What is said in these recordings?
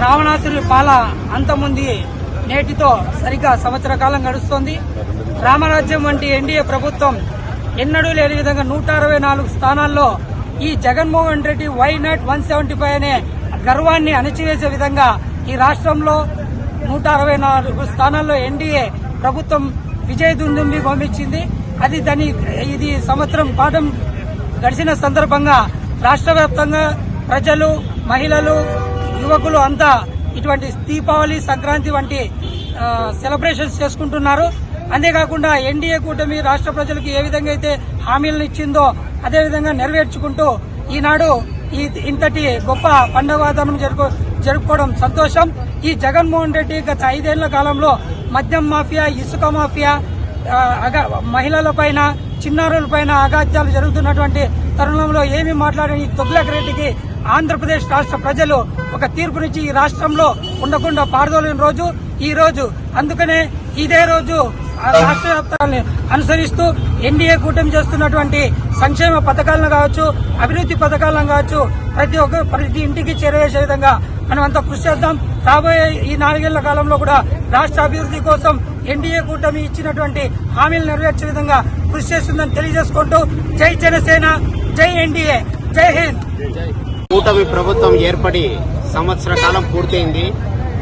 రావణాసురి పాల అంతముంది నేటితో సరిగ్గా సంవత్సర కాలం గడుస్తోంది. రామరాజ్యం వంటి ఎన్డీఏ ప్రభుత్వం ఎన్నడూ లేని విధంగా నూట అరవై నాలుగు స్థానాల్లో ఈ Jaganmohan Reddy why not one seventy five అనే గర్వాన్ని అణచివేసే విధంగా ఈ రాష్ట్రంలో నూట అరవై నాలుగు స్థానాల్లో ఎన్డీఏ ప్రభుత్వం విజయ దుందుంబి పంపించింది. అది దాని ఇది సంవత్సరం పాఠం గడిచిన సందర్భంగా రాష్ట్ర వ్యాప్తంగా ప్రజలు మహిళలు యువకులు అంతా ఇటువంటి దీపావళి సంక్రాంతి వంటి సెలబ్రేషన్స్ చేసుకుంటున్నారు. అంతేకాకుండా ఎన్డీఏ కూటమి రాష్ట్ర ప్రజలకు ఏ విధంగా అయితే హామీలను ఇచ్చిందో అదేవిధంగా నెరవేర్చుకుంటూ ఈనాడు ఈ ఇంతటి గొప్ప పండుగ వాతావరణం జరుపు జరుపుకోవడం సంతోషం. ఈ జగన్మోహన్ రెడ్డి గత ఐదేళ్ళ కాలంలో మద్యం మాఫియా ఇసుక మాఫియా అగా మహిళల పైన చిన్నారుల పైన జరుగుతున్నటువంటి తరుణంలో ఏమి మాట్లాడని తుగ్లక్ రెడ్డికి ఆంధ్రప్రదేశ్ రాష్ట్ర ప్రజలు ఒక తీర్పునిచ్చి ఈ రాష్ట్రంలో ఉండకుండా పారదోలిన రోజు ఈ రోజు. అందుకనే ఇదే రోజు రాష్ట్ర వ్యాప్తాన్ని అనుసరిస్తూ ఎన్డీఏ కూటమి చేస్తున్నటువంటి సంక్షేమ పథకాలను కావచ్చు అభివృద్ధి పథకాలను కావచ్చు ప్రతి ఒక్క ప్రతి ఇంటికి చేరవేసే విధంగా మనం అంతా కృషి చేద్దాం. రాబోయే ఈ నాలుగేళ్ళ కాలంలో కూడా రాష్ట్ర అభివృద్ధి కోసం ఎన్డీఏ కూటమి ఇచ్చినటువంటి హామీలు నెరవేర్చే విధంగా కృషి చేస్తుందని తెలియజేసుకుంటూ జై జనసేన జై ఎన్డీఏ జై హింద్. కూటమి ప్రభుత్వం ఏర్పడి సంవత్సర కాలం పూర్తయింది.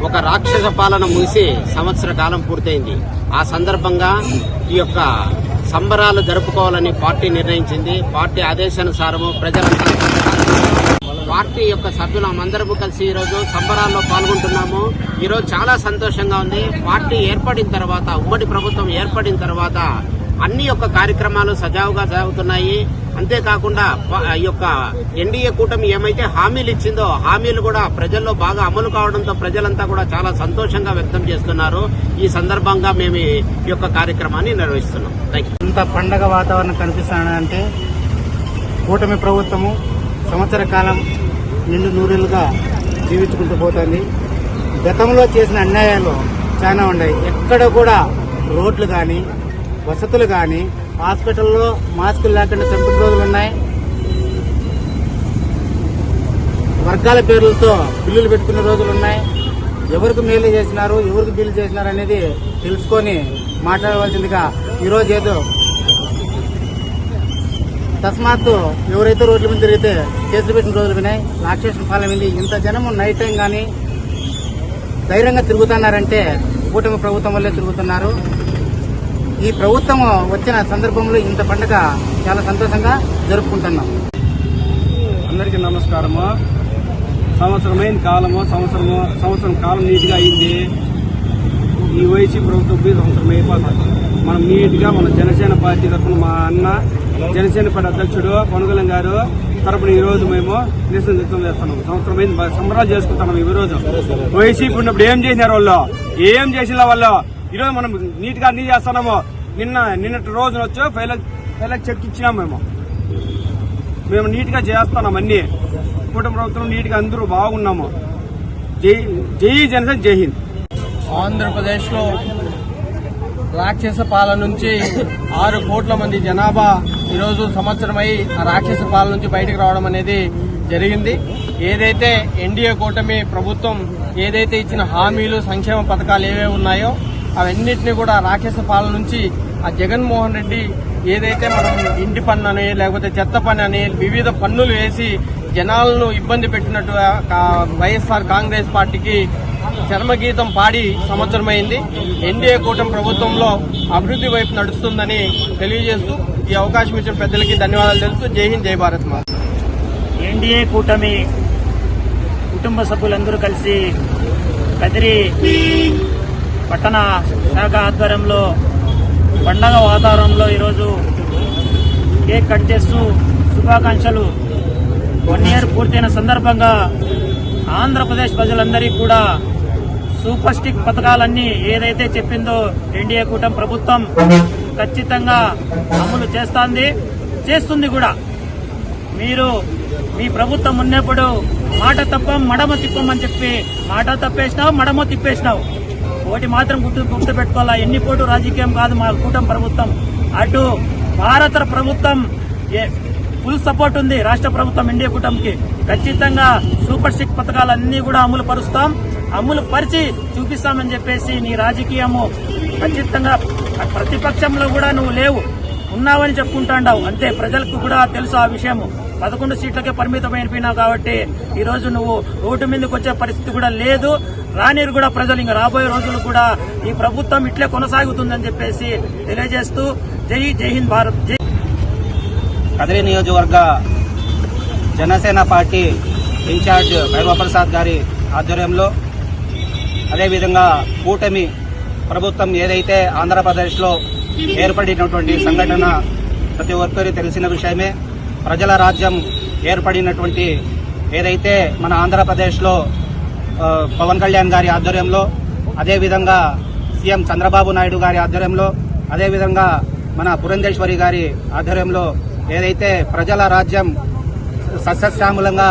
ఒక రాక్షస పాలన ముగిసి సంవత్సర కాలం పూర్తయింది. ఆ సందర్భంగా ఈ యొక్క సంబరాలు జరుపుకోవాలని పార్టీ నిర్ణయించింది. పార్టీ ఆదేశానుసారము ప్రజలంతా పార్టీ యొక్క సభ్యులం అందరము కలిసి ఈరోజు సంబరాల్లో పాల్గొంటున్నాము. ఈరోజు చాలా సంతోషంగా ఉంది. పార్టీ ఏర్పడిన తర్వాత ఉమ్మడి ప్రభుత్వం ఏర్పడిన తర్వాత అన్ని యొక్క కార్యక్రమాలు సజావుగా సాగుతున్నాయి అంతేకాకుండా ఈ యొక్క ఎన్డీఏ కూటమి ఏమైతే హామీలు ఇచ్చిందో హామీలు కూడా ప్రజల్లో బాగా అమలు కావడంతో ప్రజలంతా కూడా చాలా సంతోషంగా వ్యక్తం చేస్తున్నారు. ఈ సందర్భంగా మేము ఈ యొక్క కార్యక్రమాన్ని నిర్వహిస్తున్నాం. ఇంత పండగ వాతావరణం కనిపిస్తానంటే కూటమి ప్రభుత్వము సంవత్సర కాలం నిండు నూరేళ్ళుగా జీవించుకుంటూ పోతుంది. గతంలో చేసిన అన్యాయాలు చాలా ఉన్నాయి. ఎక్కడ కూడా రోడ్లు కానీ వసతులు కానీ హాస్పిటల్లో మాస్కులు లేకుండా చంపిన రోజులు ఉన్నాయి. వర్గాల పేర్లతో బిల్లులు పెట్టుకునే రోజులు ఉన్నాయి. ఎవరికి మేలు చేసినారు ఎవరికి బిల్లు చేసినారు అనేది తెలుసుకొని మాట్లాడవలసిందిగా ఈరోజు ఏదో తస్మాత్తు ఎవరైతే రోడ్ల మీద తిరిగితే కేసులు పెట్టిన రోజులు వినాయి. లాక్సేషన్ పాలన ఇంత జనము నైట్ టైం కానీ ధైర్యంగా తిరుగుతున్నారంటే కూటమి ప్రభుత్వం వల్లే తిరుగుతున్నారు. ఈ ప్రభుత్వం వచ్చిన సందర్భంలో ఇంత పండుగ చాలా సంతోషంగా జరుపుకుంటున్నాం. అందరికీ నమస్కారము. సంవత్సరమైన కాలము సంవత్సరము సంవత్సరం కాలం నీట్గా అయింది. ఈ వైసీపీ ప్రభుత్వం పోయి సంవత్సరం అయిపోతుంది మనం నీట్గా మన జనసేన పార్టీ తరఫున మా అన్న జనసేన పార్టీ అధ్యక్షుడు కొనగలం గారు తరపున ఈ రోజు మేము నిరసన వ్యక్తం చేస్తున్నాం. సంవత్సరం అయింది బాగా సంబరాలు చేసుకుంటున్నాం ఈ రోజు. వైసీపీ ఉన్నప్పుడు ఏం చేసినారు వాళ్ళు? ఏం చేసిన వాళ్ళు? ఈరోజు మనం నీట్గా అన్ని చేస్తున్నాము. నిన్న నిన్నటి రోజున వచ్చి ఫైల్ ఫైల్ చెక్ ఇచ్చినాం మేము. మేము నీట్గా చేస్తున్నాం అన్ని. కుటుంబ ప్రభుత్వం నీట్గా అందరూ బాగున్నాము. జై జై జనసేన జై హింద్. ఆంధ్రప్రదేశ్లో రాక్షస పాలన నుంచి ఆరు కోట్ల మంది జనాభా ఈరోజు సంవత్సరమై ఆ రాక్షస పాలన నుంచి బయటకు రావడం అనేది జరిగింది. ఏదైతే ఎన్డీఏ కూటమి ప్రభుత్వం ఏదైతే ఇచ్చిన హామీలు సంక్షేమ పథకాలు ఏవే ఉన్నాయో అవన్నిటిని కూడా రాక్షస పాలన నుంచి ఆ జగన్మోహన్ రెడ్డి ఏదైతే మనం ఇంటి పన్ను అని లేకపోతే చెత్త పన్ను అని వివిధ పన్నులు వేసి జనాలను ఇబ్బంది పెట్టినట్టు వైఎస్ఆర్ కాంగ్రెస్ పార్టీకి చర్మగీతం పాడి సంవత్సరమైంది. ఎన్డీఏ కూటమి ప్రభుత్వంలో అభివృద్ధి వైపు నడుస్తుందని తెలియజేస్తూ ఈ అవకాశం ఇచ్చిన పెద్దలకి ధన్యవాదాలు తెలుస్తూ జై హింద్ జై భారత్ మా ఎన్డీఏ కూటమి కుటుంబ సభ్యులందరూ కలిసి కదిరి పట్టణ శాఖ ఆధ్వర్యంలో పండగ వాతావరణంలో ఈరోజు కేక్ కట్ చేస్తూ శుభాకాంక్షలు. వన్ ఇయర్ పూర్తయిన సందర్భంగా ఆంధ్రప్రదేశ్ ప్రజలందరికీ కూడా సూపర్ స్టిక్ పథకాలన్నీ ఏదైతే చెప్పిందో ఎన్డీఏ కూటమి ప్రభుత్వం ఖచ్చితంగా అమలు చేస్తుంది చేస్తుంది కూడా. మీరు మీ ప్రభుత్వం ఉన్నప్పుడు మాట తప్పం మడమ తిప్పమని చెప్పి మాట తప్పేసినావు మడమ తిప్పేసినావు. ఒకటి మాత్రం గుర్తు గుర్తు పెట్టుకోవాలా ఎన్ని పోటు రాజకీయం కాదు మా కూటమి ప్రభుత్వం. అటు భారత ప్రభుత్వం ఏ- ఫుల్ సపోర్ట్ ఉంది రాష్ట్ర ప్రభుత్వం ఇండియా కూటమికి. ఖచ్చితంగా సూపర్ సిక్ పథకాలన్నీ కూడా అమలు పరుస్తాం. అమలు పరిచి చూపిస్తామని చెప్పేసి నీ రాజకీయము ఖచ్చితంగా ప్రతిపక్షంలో కూడా నువ్వు లేవు. ఉన్నావని చెప్పుకుంటాండావు. అంతే ప్రజలకు కూడా తెలుసు ఆ విషయము. పదకొండు సీట్లకే పరిమితమైపోయినావు కాబట్టి ఈ రోజు నువ్వు రోడ్డు మీదకి వచ్చే పరిస్థితి కూడా లేదు. రానిరు కూడా ప్రజలు ఇంకా రాబోయే రోజులు కూడా ఈ ప్రభుత్వం ఇట్లే కొనసాగుతుందని చెప్పేసి తెలియజేస్తూ జై జై హింద్ భారత్ జై కదిరి నియోజకవర్గ జనసేన పార్టీ ఇన్ఛార్జ్ భైరవప్రసాద్ గారి ఆధ్వర్యంలో అదేవిధంగా కూటమి ప్రభుత్వం ఏదైతే ఆంధ్రప్రదేశ్లో ఏర్పడినటువంటి సంఘటన ప్రతి ఒక్కరికి తెలిసిన విషయమే. ప్రజల రాజ్యం ఏర్పడినటువంటి ఏదైతే మన ఆంధ్రప్రదేశ్లో పవన్ కళ్యాణ్ గారి ఆధ్వర్యంలో అదేవిధంగా సీఎం చంద్రబాబు నాయుడు గారి ఆధ్వర్యంలో అదేవిధంగా మన పురంధేశ్వరి గారి ఆధ్వర్యంలో ఏదైతే ప్రజల రాజ్యం సస్యశ్యామలంగా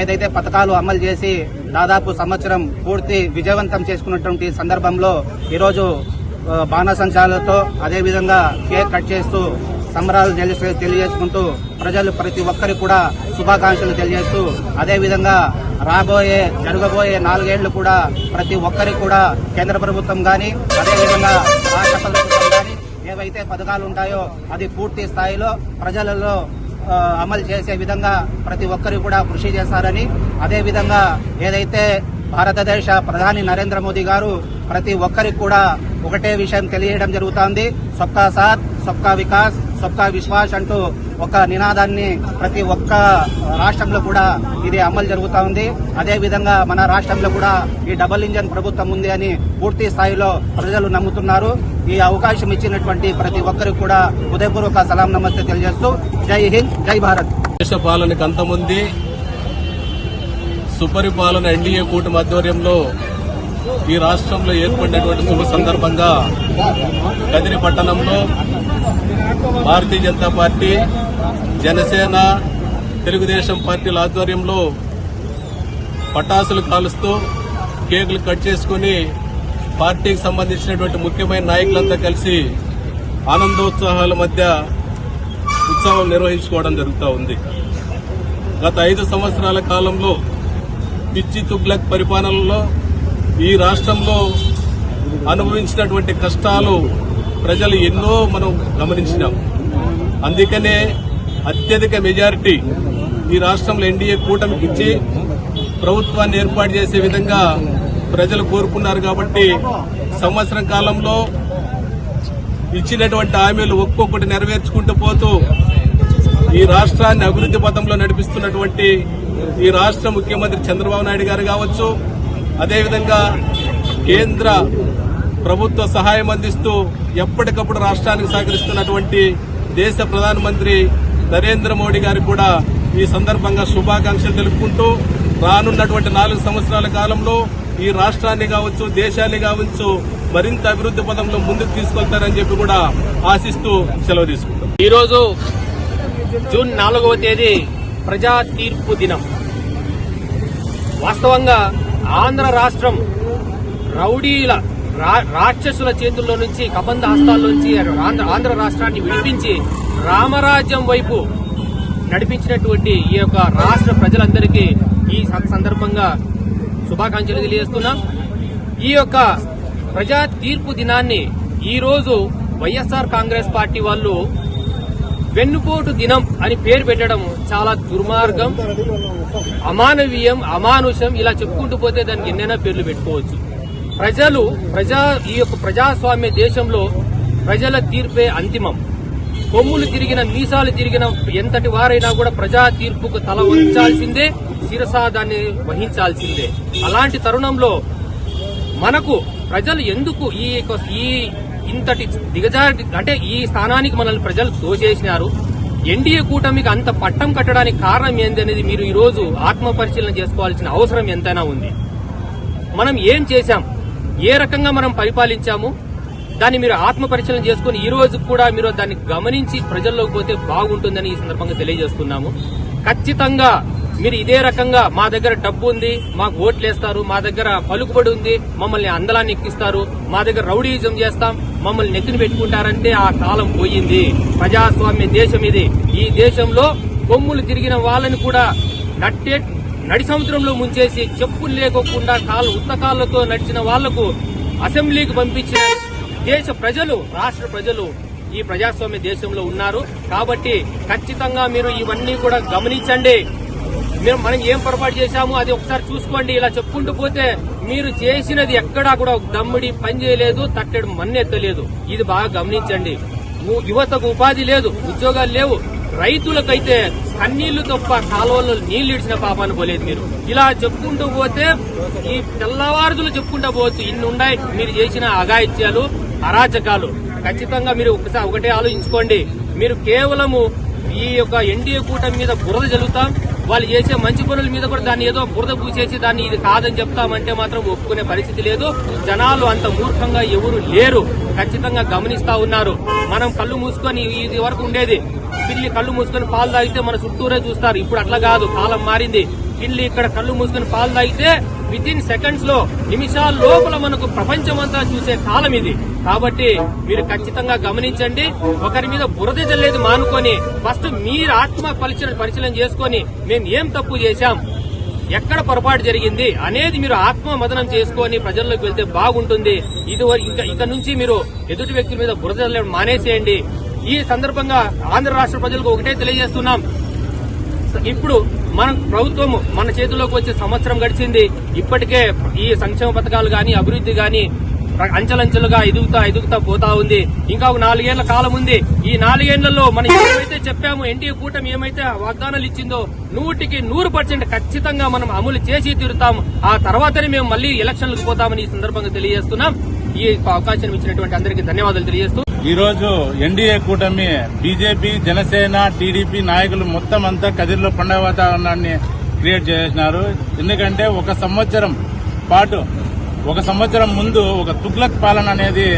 ఏదైతే పథకాలు అమలు చేసి దాదాపు సంవత్సరం పూర్తి విజయవంతం చేసుకున్నటువంటి సందర్భంలో ఈరోజు బాణసంచాలతో అదేవిధంగా కేక్ కట్ చేస్తూ సంబరాలు తెలియజేసుకుంటూ ప్రజలు ప్రతి ఒక్కరికి కూడా శుభాకాంక్షలు తెలియజేస్తూ అదేవిధంగా రాబోయే జరగబోయే నాలుగేళ్ళు కూడా ప్రతి ఒక్కరికి కూడా కేంద్ర ప్రభుత్వం కానీ అదేవిధంగా రాష్ట్ర ప్రభుత్వం కానీ ఏవైతే పథకాలు ఉంటాయో అది పూర్తి స్థాయిలో ప్రజలలో అమలు చేసే విధంగా ప్రతి ఒక్కరు కూడా కృషి చేస్తారని అదేవిధంగా ఏదైతే భారతదేశ ప్రధాని నరేంద్ర మోదీ గారు ప్రతి ఒక్కరికి కూడా ఒకటే విషయం తెలియడం జరుగుతోంది. సొక్కా సాత్ సొక్కా వికాస్ సబ్కా విశ్వాస్ అంటూ ఒక నినాదాన్ని ప్రతి ఒక్క రాష్ట్రంలో కూడా ఇది అమలు జరుగుతూ ఉంది. అదేవిధంగా మన రాష్ట్రంలో కూడా ఈ డబుల్ ఇంజన్ ప్రభుత్వం ఉంది అని పూర్తి స్థాయిలో ప్రజలు నమ్ముతున్నారు. ఈ అవకాశం ఇచ్చినటువంటి ప్రతి ఒక్కరికి కూడా హృదయపూర్వక సలాం నమస్తే తెలియజేస్తూ జై హింద్ జై భారత్. దేశ పాలనకు అంతముంది. సుపరిపాలన ఎన్డీఏ కూటమి ఆధ్వర్యంలో ఈ రాష్ట్రంలో ఏర్పడినటువంటి శుభ సందర్భంగా కదిరి పట్టణంలో భారతీయ జనతా పార్టీ జనసేన తెలుగుదేశం పార్టీల ఆధ్వర్యంలో పటాసులు కాలుస్తూ కేకులు కట్ చేసుకుని పార్టీకి సంబంధించినటువంటి ముఖ్యమైన నాయకులంతా కలిసి ఆనందోత్సాహాల మధ్య ఉత్సవం నిర్వహించుకోవడం జరుగుతూ ఉంది. గత ఐదు సంవత్సరాల కాలంలో పిచ్చి తుగ్లక్ పరిపాలనలో ఈ రాష్ట్రంలో అనుభవించినటువంటి కష్టాలు ప్రజలు ఎన్నో మనం గమనించినాం. అందుకనే అత్యధిక మెజారిటీ ఈ రాష్ట్రంలో ఎన్డీఏ కూటమికి ఇచ్చి ప్రభుత్వాన్ని ఏర్పాటు చేసే విధంగా ప్రజలు కోరుకున్నారు కాబట్టి సంవత్సరం కాలంలో ఇచ్చినటువంటి హామీలు ఒక్కొక్కటి నెరవేర్చుకుంటూ పోతూ ఈ రాష్ట్రాన్ని అభివృద్ధి పథంలో నడిపిస్తున్నటువంటి ఈ రాష్ట్ర ముఖ్యమంత్రి చంద్రబాబు నాయుడు గారు కావచ్చు అదేవిధంగా కేంద్ర ప్రభుత్వ సహాయం అందిస్తూ ఎప్పటికప్పుడు రాష్ట్రానికి సహకరిస్తున్నటువంటి దేశ ప్రధానమంత్రి నరేంద్ర మోడీ గారికి కూడా ఈ సందర్భంగా శుభాకాంక్షలు తెలుపుకుంటూ రానున్నటువంటి నాలుగు సంవత్సరాల కాలంలో ఈ రాష్ట్రాన్ని కావచ్చు దేశాన్ని కావచ్చు మరింత అభివృద్ధి పదంలో ముందుకు తీసుకెళ్తారని చెప్పి కూడా ఆశిస్తూ సెలవు తీసుకుంటాం. ఈరోజు జూన్ నాలుగవ తేదీ ప్రజా తీర్పు దినం. వాస్తవంగా ఆంధ్ర రాష్ట్రం రౌడీల రాక్షసుల చేతుల్లో నుంచి కబంధ హస్తాల్లో నుంచి ఆంధ్ర ఆంధ్ర రాష్ట్రాన్ని విడిపించి రామరాజ్యం వైపు నడిపించినటువంటి ఈ యొక్క రాష్ట్ర ప్రజలందరికీ ఈ స- సందర్భంగా శుభాకాంక్షలు తెలియజేస్తున్నాం. ఈ యొక్క ప్రజా తీర్పు దినాన్ని ఈరోజు వైఎస్ఆర్ కాంగ్రెస్ పార్టీ వాళ్ళు వెన్నుపోటు దినం అని పేరు పెట్టడం చాలా దుర్మార్గం అమానవీయం అమానుషం ఇలా చెప్పుకుంటూ పోతే దానికి ఎన్నైనా పేర్లు పెట్టుకోవచ్చు. ప్రజలు ప్రజా ఈ యొక్క ప్రజాస్వామ్య దేశంలో ప్రజల తీర్పే అంతిమం. కొమ్ములు తిరిగిన మీసాలు తిరిగిన ఎంతటి వారైనా కూడా ప్రజా తీర్పుకు తల వంచాల్సిందే శిరసాదాన్ని వహించాల్సిందే. అలాంటి తరుణంలో మనకు ప్రజలు ఎందుకు ఈ యొక్క- ఈ ఇంతటి దిగజారి అంటే ఈ స్థానానికి మనల్ని ప్రజలు దోచేసినారు ఎన్డీఏ కూటమికి అంత పట్టం కట్టడానికి కారణం ఏంది అనేది మీరు ఈరోజు ఆత్మపరిశీలన ఆత్మ పరిశీలన చేసుకోవాల్సిన అవసరం ఎంతైనా ఉంది. మనం ఏం చేశాం? ఏ రకంగా మనం పరిపాలించాము దాన్ని మీరు ఆత్మ పరిశీలన చేసుకుని ఈ రోజు కూడా మీరు దాన్ని గమనించి ప్రజల్లోకి పోతే బాగుంటుందని ఈ సందర్భంగా తెలియజేస్తున్నాము. ఖచ్చితంగా మీరు ఇదే రకంగా మా దగ్గర డబ్బు ఉంది మాకు ఓట్లేస్తారు మా దగ్గర పలుకుబడి ఉంది మమ్మల్ని అందలాన్ని ఎక్కిస్తారు మా దగ్గర రౌడీయిజం చేస్తాం మమ్మల్ని నెత్తిని పెట్టుకుంటారంటే ఆ కాలం పోయింది. ప్రజాస్వామ్య దేశం ఇది. ఈ దేశంలో కొమ్ములు తిరిగిన వాళ్ళని కూడా నట్టే నడి సముద్రంలో ముంచేసి చెప్పులు లేకోకుండా కాళ్ళు ఉత్తకాళ్ళతో నడిచిన వాళ్ళకు అసెంబ్లీకి పంపించిన దేశ ప్రజలు రాష్ట్ర ప్రజలు ఈ ప్రజాస్వామ్య దేశంలో ఉన్నారు. కాబట్టి ఖచ్చితంగా మీరు ఇవన్నీ కూడా గమనించండి. మీరు మనం ఏం పొరపాటు చేశాము అది ఒకసారి చూసుకోండి. ఇలా చెప్పుకుంటూ పోతే మీరు చేసినది ఎక్కడా కూడా దమ్ముడి పని చేయలేదు తట్టెడు మన్నెత్తలేదు. ఇది బాగా గమనించండి. యువతకు ఉపాధి లేదు ఉద్యోగాలు లేవు. రైతులకైతే కన్నీళ్ళు తప్ప కాలువల్లో నీళ్ళు ఇడిచిన పాపాన్ని పోలేదు మీరు. ఇలా చెప్పుకుంటూ పోతే ఈ తెల్లవారుదులు చెప్పుకుంటూ పోవచ్చు. ఇన్ని ఉన్నాయి. మీరు చేసిన అఘాయిత్యాలు అరాచకాలు. ఖచ్చితంగా మీరు ఒకసారి ఒకటే ఆలోచించుకోండి. మీరు కేవలము ఈ యొక్క ఎన్డీఏ కూటమి మీద బురద జరుగుతాం వాళ్ళు చేసే మంచి పనుల మీద కూడా దాన్ని ఏదో బురద పూసేసి దాన్ని ఇది కాదని చెప్తామంటే మాత్రం ఒప్పుకునే పరిస్థితి లేదు. జనాలు అంత మూర్ఖంగా ఎవరు లేరు. ఖచ్చితంగా గమనిస్తా ఉన్నారు. మనం కళ్ళు మూసుకొని ఇది వరకు ఉండేది. పిల్లి కళ్ళు మూసుకొని పాలు తాగితే మన చుట్టూరే చూస్తారు. ఇప్పుడు అట్లా కాదు. కాలం మారింది. పిల్లి ఇక్కడ కళ్ళు మూసుకొని పాలు తాగితే విత్ ఇన్ సెకండ్స్లో నిమిషాల లోపల మనకు ప్రపంచమంతా చూసే కాలం ఇది. కాబట్టి మీరు ఖచ్చితంగా గమనించండి. ఒకరి మీద బురద జల్లేది మానుకొని ఫస్ట్ మీరు ఆత్మ పరిశీలన పరిశీలన చేసుకొని మేము ఏం తప్పు చేశాం ఎక్కడ పొరపాటు జరిగింది అనేది మీరు ఆత్మ మదనం చేసుకొని ప్రజల్లోకి వెళ్తే బాగుంటుంది. ఇది ఇంకా ఇక నుంచి మీరు ఎదుటి వ్యక్తుల మీద బురద జల్లడం మానేసేయండి. ఈ సందర్భంగా ఆంధ్ర రాష్ట్ర ప్రజలకు ఒకటే తెలియజేస్తున్నాం. ఇప్పుడు మన ప్రభుత్వం మన చేతిలోకి వచ్చే సంవత్సరం గడిచింది. ఇప్పటికే ఈ సంక్షేమ పథకాలు గాని అభివృద్ధి గాని అంచెలంచెలుగా ఎదుగుతా ఎదుగుతా పోతా ఉంది. ఇంకా ఒక నాలుగేళ్ళ కాలం ఉంది. ఈ నాలుగేళ్ళలో మనం ఏమైతే చెప్పాము ఎన్డీఏ కూటమి ఏమైతే వాగ్దానాలు ఇచ్చిందో నూటికి నూరు పర్సెంట్ ఖచ్చితంగా మనం అమలు చేసి తీరుతాం ఆ తర్వాతనే మేము మళ్ళీ ఎలక్షన్లకు పోతామని ఈ సందర్భంగా తెలియజేస్తున్నాం. ఈ అవకాశం ఇచ్చినటువంటి అందరికీ ధన్యవాదాలు తెలియజేస్తూ ఈ రోజు ఎన్డీఏ కూటమి బీజేపీ జనసేన టీడీపీ నాయకులు మొత్తం అంతా కదిరిలో పండగ వాతావరణాన్ని క్రియేట్ చేసినారు. ఎందుకంటే ఒక సంవత్సరం పాటు ఒక సంవత్సరం ముందు ఒక తుగ్లక్ పాలన అనేది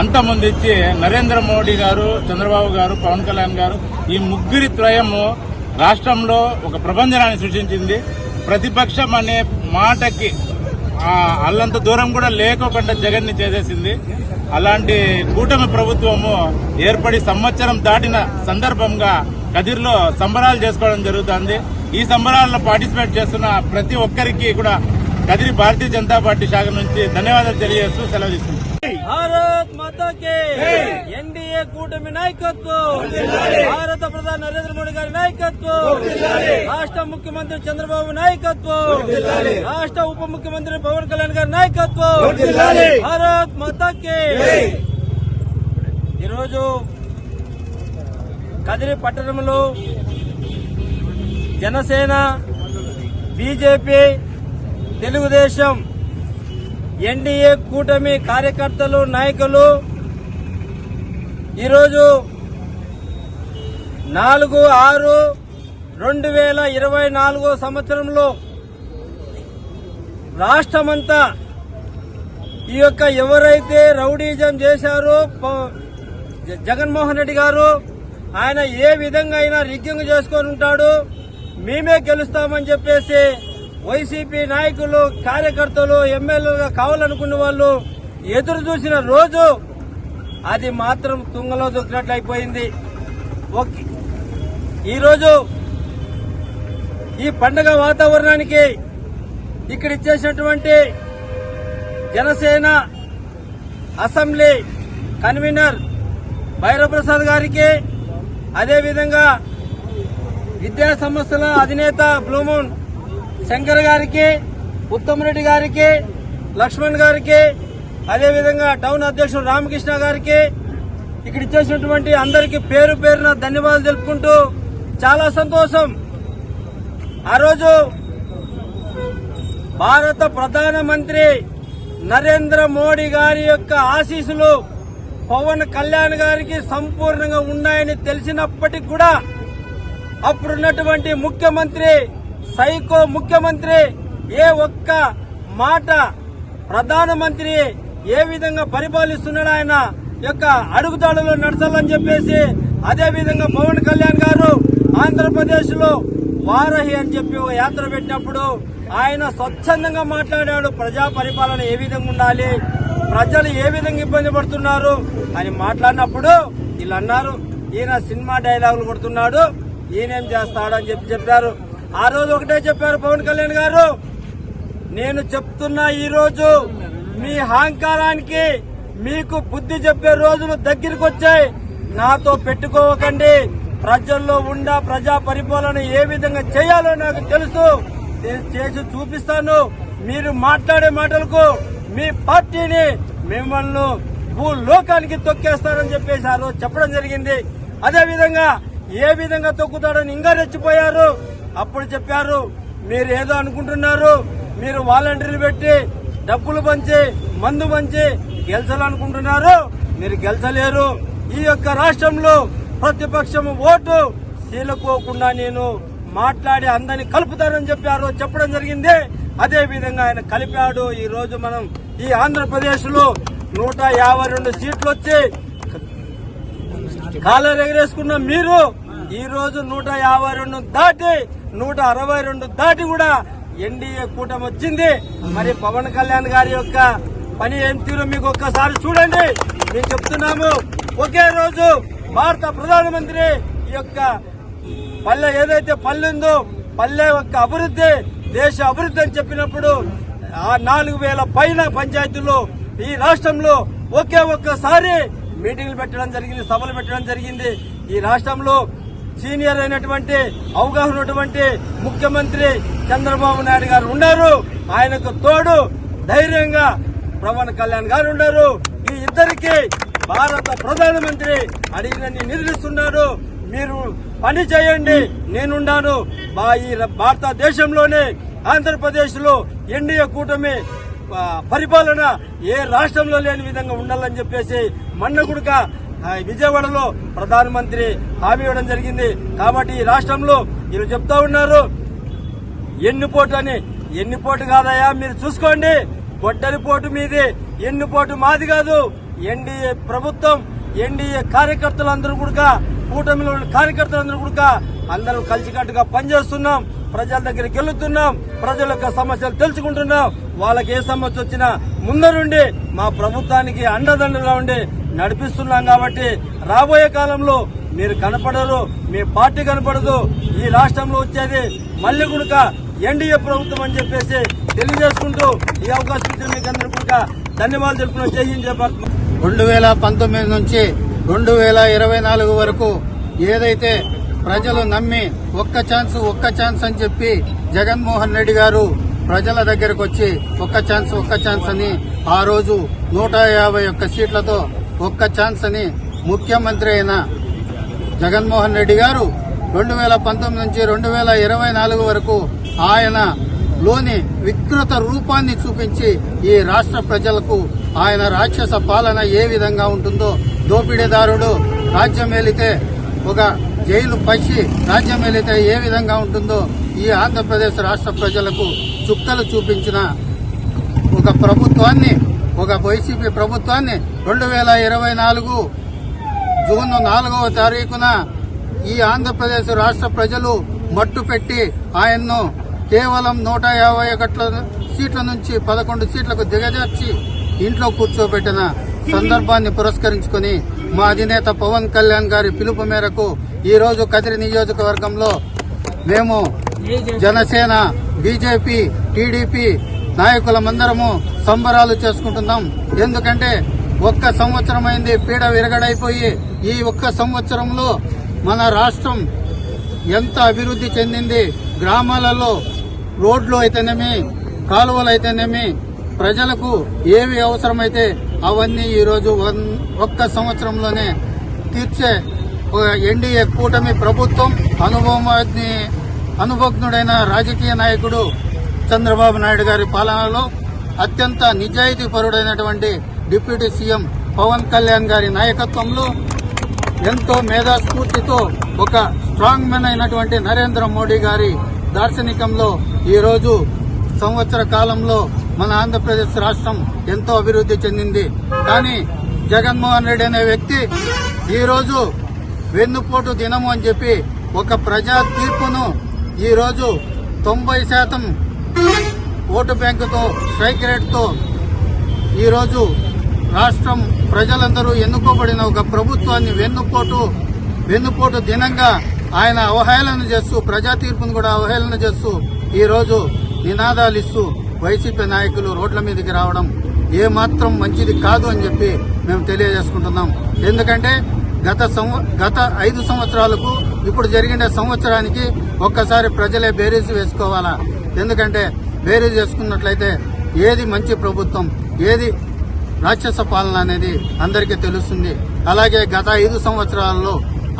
అంతమొందించి నరేంద్ర మోడీ గారు చంద్రబాబు గారు పవన్ కళ్యాణ్ గారు ఈ ముగ్గురి త్రయము రాష్ట్రంలో ఒక ప్రపంచనాన్ని సృష్టించింది. ప్రతిపక్షం అనే మాటకి అల్లంత దూరం కూడా లేకోకుండా జగన్ని చేసేసింది. అలాంటి కూటమి ప్రభుత్వము ఏర్పడి సంవత్సరం దాటిన సందర్భంగా కదిర్లో సంబరాలు చేసుకోవడం జరుగుతుంది. ఈ సంబరాల్లో పార్టిసిపేట్ చేస్తున్న ప్రతి ఒక్కరికి కూడా కదిరి భారతీయ జనతా పార్టీ శాఖ నుంచి ధన్యవాదాలు తెలియజేస్తూ సెలవు తీసుకుంటున్నాను భారత్ మాతాకి. ఎన్డీఏ కూటమి నాయకత్వం. భారత ప్రధాని నరేంద్ర మోడీ గారి నాయకత్వం. రాష్ట్ర ముఖ్యమంత్రి చంద్రబాబు నాయకత్వం. రాష్ట్ర ఉప ముఖ్యమంత్రి పవన్ కళ్యాణ్ గారి నాయకత్వం. భారత్ మాతాకి. ఈరోజు కదిరి పట్టణంలో జనసేన బీజేపీ తెలుగుదేశం ఎన్డీఏ కూటమి కార్యకర్తలు నాయకులు ఈరోజు నాలుగు ఆరు రెండు వేల ఇరవై నాలుగో సంవత్సరంలో రాష్ట్రమంతా ఈ యొక్క ఎవరైతే రౌడీజం చేశారో జగన్మోహన్ రెడ్డి గారు ఆయన ఏ విధంగా అయినా రిగ్గింగ్ చేసుకొని ఉంటాడు మేమే గెలుస్తామని చెప్పేసి వైసీపీ నాయకులు కార్యకర్తలు ఎమ్మెల్యేలుగా కావాలనుకున్న వాళ్ళు ఎదురు చూసిన రోజు అది మాత్రం తుంగలో దొక్కినట్లు అయిపోయింది. ఈరోజు ఈ పండగ వాతావరణానికి ఇక్కడ ఇచ్చేసినటువంటి జనసేన అసెంబ్లీ కన్వీనర్ భైరవప్రసాద్ గారికి అదేవిధంగా విద్యా సంస్థల అధినేత బ్లూమూన్ శంకర్ గారికి ఉత్తమరెడ్డి గారికి లక్ష్మణ్ గారికి అదేవిధంగా టౌన్ అధ్యక్షుడు రామకృష్ణ గారికి ఇక్కడ ఇచ్చేసినటువంటి అందరికీ పేరు పేరున ధన్యవాదాలు తెలుపుకుంటూ చాలా సంతోషం. ఆ రోజు భారత ప్రధానమంత్రి నరేంద్ర మోడీ గారి యొక్క ఆశీస్సులు పవన్ కళ్యాణ్ గారికి సంపూర్ణంగా ఉన్నాయని తెలిసినప్పటికీ కూడా అప్పుడున్నటువంటి ముఖ్యమంత్రి సైకో ముఖ్యమంత్రి ఏ ఒక్క మాట ప్రధానమంత్రి ఏ విధంగా పరిపాలిస్తున్నాడు ఆయన యొక్క అడుగుదాడులో నడచాలని చెప్పేసి అదే విధంగా పవన్ కళ్యాణ్ గారు ఆంధ్రప్రదేశ్లో వారహి అని చెప్పి ఒక యాత్ర పెట్టినప్పుడు ఆయన స్వచ్ఛందంగా మాట్లాడాడు. ప్రజా పరిపాలన ఏ విధంగా ఉండాలి? ప్రజలు ఏ విధంగా ఇబ్బంది పడుతున్నారు? అని మాట్లాడినప్పుడు వీళ్ళు అన్నారు ఈయన సినిమా డైలాగులు కొడుతున్నాడు ఈయనేం చేస్తాడని చెప్పి చెప్పారు. ఆ రోజు ఒకటే చెప్పారు పవన్ కళ్యాణ్ గారు. నేను చెప్తున్నా ఈ రోజు మీ అహంకారానికి మీకు బుద్ధి చెప్పే రోజులు దగ్గరికి వచ్చాయి. నాతో పెట్టుకోవకండి ప్రజల్లో ఉండ ప్రజా పరిపాలన ఏ విధంగా చేయాలో నాకు తెలుసు. నేను చేసి చూపిస్తాను. మీరు మాట్లాడే మాటలకు మీ పార్టీని మిమ్మల్ని భూలోకానికి తొక్కేస్తారని చెప్పేసి ఆ రోజు చెప్పడం జరిగింది. అదే విధంగా ఏ విధంగా తొక్కుతాడని ఇంకా రెచ్చిపోయారు. అప్పుడు చెప్పారు మీరు ఏదో అనుకుంటున్నారు మీరు వాలంటీర్లు పెట్టి డబ్బులు పంచి మందు పంచి గెలిచాలనుకుంటున్నారు మీరు గెలిచలేరు. ఈ యొక్క రాష్ట్రంలో ప్రతిపక్షం ఓటు సీలుకోకుండా నేను మాట్లాడి అందరిని కలుపుతానని చెప్పారు. చెప్పడం జరిగింది. అదే విధంగా ఆయన కలిపాడు. ఈ రోజు మనం ఈ ఆంధ్రప్రదేశ్లో నూట యాభై రెండు సీట్లు వచ్చి కాలర్ ఎగరేసుకున్న మీరు ఈ రోజు నూట యాభై రెండు దాటి నూట అరవై రెండు దాటి కూడా ఎన్డీఏ కూటమి వచ్చింది. మరి పవన్ కళ్యాణ్ గారి యొక్క పని ఏం తీరు మీకు ఒక్కసారి చూడండి. మేము చెప్తున్నాము ఒకే రోజు భారత ప్రధానమంత్రి ఈ యొక్క పల్లె ఏదైతే పల్లె ఉందో పల్లె యొక్క అభివృద్ధి దేశ అభివృద్ధి అని చెప్పినప్పుడు ఆ నాలుగు వేల పైన పంచాయతీలు ఈ రాష్ట్రంలో ఒకే ఒక్కసారి మీటింగ్లు పెట్టడం జరిగింది సభలు పెట్టడం జరిగింది. ఈ రాష్ట్రంలో సీనియర్ అయినటువంటి అవగాహన ఉన్నటువంటి ముఖ్యమంత్రి చంద్రబాబు నాయుడు గారు ఉన్నారు. ఆయనకు తోడు ధైర్యంగా పవన్ కళ్యాణ్ గారు ఉన్నారు. ఈ ఇద్దరికి భారత ప్రధానమంత్రి అడిగినన్ని నిధులుస్తున్నారు మీరు పని చేయండి నేనున్నాను మా ఈ భారతదేశంలోనే ఆంధ్రప్రదేశ్లో ఎన్డీఏ కూటమి పరిపాలన ఏ రాష్ట్రంలో లేని విధంగా ఉండాలని చెప్పేసి మన్నగుడుక విజయవాడలో ప్రధానమంత్రి హామీ ఇవ్వడం జరిగింది. కాబట్టి ఈ రాష్ట్రంలో వీళ్ళు చెప్తా ఉన్నారు ఎన్ని పోటు అని. ఎన్ని పోటు కాదయా మీరు చూసుకోండి. గొడ్డలి పోటు మీది ఎన్నిపోటు మాది కాదు. ఎన్డీఏ ప్రభుత్వం ఎన్డీఏ కార్యకర్తలందరూ కూడా కూటమిలో ఉన్న కార్యకర్తలందరూ కూడా అందరూ కలిసికట్టుగా పనిచేస్తున్నాం ప్రజల దగ్గరికి వెళ్తున్నాం ప్రజల యొక్క సమస్యలు తెలుసుకుంటున్నాం. వాళ్ళకి ఏ సమస్య వచ్చినా ముందరుండి మా ప్రభుత్వానికి అండదండగా ఉండి నడిపిస్తున్నాం కాబట్టి రాబోయే కాలంలో మీరు కనపడరు మీ పార్టీ కనపడదు. ఈ రాష్ట్రంలో వచ్చేది మళ్ళీ గుడక ఎన్డీఏ ప్రభుత్వం అని చెప్పేసి తెలియజేసుకుంటూ ఈ అవకాశం ఇచ్చిన మీకు అందరూ కూడా ధన్యవాదాలు తెలుపుకున్న జై హింద్ రెండు వేల పంతొమ్మిది నుంచి రెండు వేల ఇరవై నాలుగు వరకు ఏదైతే ప్రజలు నమ్మి ఒక్క ఛాన్స్ ఒక్క ఛాన్స్ అని చెప్పి జగన్మోహన్ రెడ్డి గారు ప్రజల దగ్గరకు వచ్చి ఒక్క ఛాన్స్ ఒక్క ఛాన్స్ అని ఆ రోజు నూట యాభై ఒక్క సీట్లతో ఒక్క ఛాన్స్ అని ముఖ్యమంత్రి అయిన జగన్మోహన్ రెడ్డి గారు రెండు వేల పంతొమ్మిది నుంచి రెండు వేల ఇరవై నాలుగు వరకు ఆయన లోని వికృత రూపాన్ని చూపించి ఈ రాష్ట్ర ప్రజలకు ఆయన రాక్షస పాలన ఏ విధంగా ఉంటుందో దోపిడీదారుడు రాజ్యం ఏలితే ఒక జైలు పచ్చి రాజ్యం ఏలితే ఏ విధంగా ఉంటుందో ఈ ఆంధ్రప్రదేశ్ రాష్ట్ర ప్రజలకు చుక్కలు చూపించిన ఒక ప్రభుత్వాన్ని ఒక వైసీపీ ప్రభుత్వాన్ని రెండు వేల ఇరవై నాలుగు జూన్ నాలుగవ తారీఖున ఈ ఆంధ్రప్రదేశ్ రాష్ట్ర ప్రజలు మట్టు పెట్టి ఆయన్ను కేవలం నూట యాభై ఒకట్ల సీట్ల నుంచి పదకొండు సీట్లకు దిగజార్చి ఇంట్లో కూర్చోబెట్టిన సందర్భాన్ని పురస్కరించుకుని మా అధినేత పవన్ కళ్యాణ్ గారి పిలుపు మేరకు ఈరోజు కదిరి నియోజకవర్గంలో మేము జనసేన బీజేపీ టీడీపీ నాయకులమందరము సంబరాలు చేసుకుంటున్నాం. ఎందుకంటే ఒక్క సంవత్సరమైంది పీడ విరగడైపోయి ఈ ఒక్క సంవత్సరంలో మన రాష్ట్రం ఎంత అభివృద్ధి చెందింది. గ్రామాలలో రోడ్లు అయితేనేమి కాలువలు అయితేనేమి ప్రజలకు ఏవి అవసరమైతే అవన్నీ ఈరోజు వన్- ఒక్క సంవత్సరంలోనే తీర్చే ఒక ఎన్డీఏ కూటమి ప్రభుత్వం అనుభవాన్ని అనుభజ్ఞుడైన రాజకీయ నాయకుడు చంద్రబాబు నాయుడు గారి పాలనలో అత్యంత నిజాయితీ పరుడైనటువంటి డిప్యూటీ సీఎం పవన్ కళ్యాణ్ గారి నాయకత్వంలో ఎంతో మేధాస్ఫూర్తితో ఒక స్ట్రాంగ్ మెన్ అయినటువంటి నరేంద్ర మోడీ గారి దార్శనికంలో ఈరోజు సంవత్సర కాలంలో మన ఆంధ్రప్రదేశ్ రాష్ట్రం ఎంతో అభివృద్ధి చెందింది. కానీ జగన్మోహన్ రెడ్డి అనే వ్యక్తి ఈరోజు వెన్నుపోటు దినము అని చెప్పి ఒక ప్రజా తీర్పును ఈరోజు తొంభై శాతం ఓటు బ్యాంకుతో స్ట్రైక్ రేట్తో ఈరోజు రాష్ట్రం ప్రజలందరూ ఎన్నుకోబడిన ఒక ప్రభుత్వాన్ని వెన్నుపోటు వెన్నుపోటు దినంగా ఆయన అవహేళన చేస్తూ ప్రజా తీర్పును కూడా అవహేళన చేస్తూ ఈరోజు నినాదాలు ఇస్తూ వైసీపీ నాయకులు రోడ్ల మీదకి రావడం ఏమాత్రం మంచిది కాదు అని చెప్పి మేము తెలియజేసుకుంటున్నాం. ఎందుకంటే గత సంవ- గత ఐదు సంవత్సరాలకు ఇప్పుడు జరిగిన సంవత్సరానికి ఒక్కసారి ప్రజలే బేరీజు వేసుకోవాలా? ఎందుకంటే వేరే చేసుకున్నట్లయితే ఏది మంచి ప్రభుత్వం ఏది రాక్షస పాలన అనేది అందరికీ తెలుస్తుంది. అలాగే గత ఐదు సంవత్సరాల్లో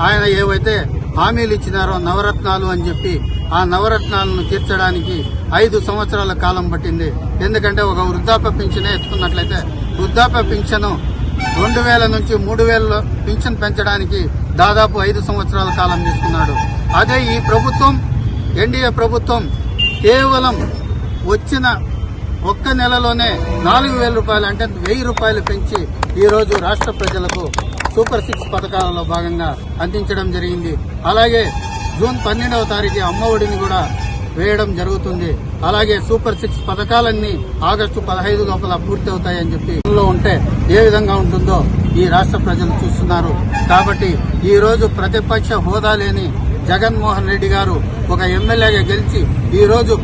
ఆయన ఏవైతే హామీలు ఇచ్చినారో నవరత్నాలు అని చెప్పి ఆ నవరత్నాలను తీర్చడానికి ఐదు సంవత్సరాల కాలం పట్టింది. ఎందుకంటే ఒక వృద్ధాప్య పింఛనే ఎత్తుకున్నట్లయితే వృద్ధాప్య పింఛను రెండు వేల నుంచి మూడు వేల పింఛన్ పెంచడానికి దాదాపు ఐదు సంవత్సరాల కాలం తీసుకున్నాడు. అదే ఈ ప్రభుత్వం ఎన్డీఏ ప్రభుత్వం కేవలం వచ్చిన ఒక్క నెలలోనే నాలుగు వేల రూపాయలు అంటే వెయ్యి రూపాయలు పెంచి ఈరోజు రాష్ట్ర ప్రజలకు సూపర్ సిక్స్ పథకాలలో భాగంగా అందించడం జరిగింది. అలాగే జూన్ పన్నెండవ తారీఖు అమ్మఒడిని కూడా వేయడం జరుగుతుంది. అలాగే సూపర్ సిక్స్ పథకాలన్నీ ఆగస్టు పదహైదు లోపల పూర్తి అవుతాయని చెప్పి లో ఉంటే ఏ విధంగా ఉంటుందో ఈ రాష్ట్ర ప్రజలు చూస్తున్నారు. కాబట్టి ఈరోజు ప్రతిపక్ష హోదా లేని జగన్మోహన్ రెడ్డి గారు ఒక ఎమ్మెల్యేగా గెలిచి ఈరోజు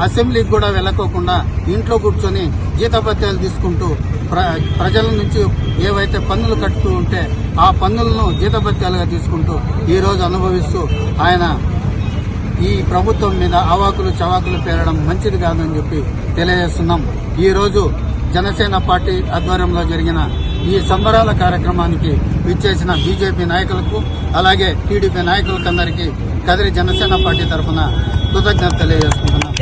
అసెంబ్లీకి కూడా వెళ్ళకోకుండా ఇంట్లో కూర్చొని జీతభత్యాలు తీసుకుంటూ ప్ర ప్రజల నుంచి ఏవైతే పన్నులు కట్టుతూ ఉంటే ఆ పన్నులను జీతభత్యాలుగా తీసుకుంటూ ఈరోజు అనుభవిస్తూ ఆయన ఈ ప్రభుత్వం మీద అవాకులు చవాకులు పేరడం మంచిది కాదని చెప్పి తెలియజేస్తున్నాం. ఈరోజు జనసేన పార్టీ ఆధ్వర్యంలో జరిగిన ఈ సంబరాల కార్యక్రమానికి విచ్చేసిన బీజేపీ నాయకులకు అలాగే టీడీపీ నాయకులకందరికీ కదిరి జనసేన పార్టీ తరఫున కృతజ్ఞత తెలియజేసుకుంటున్నాను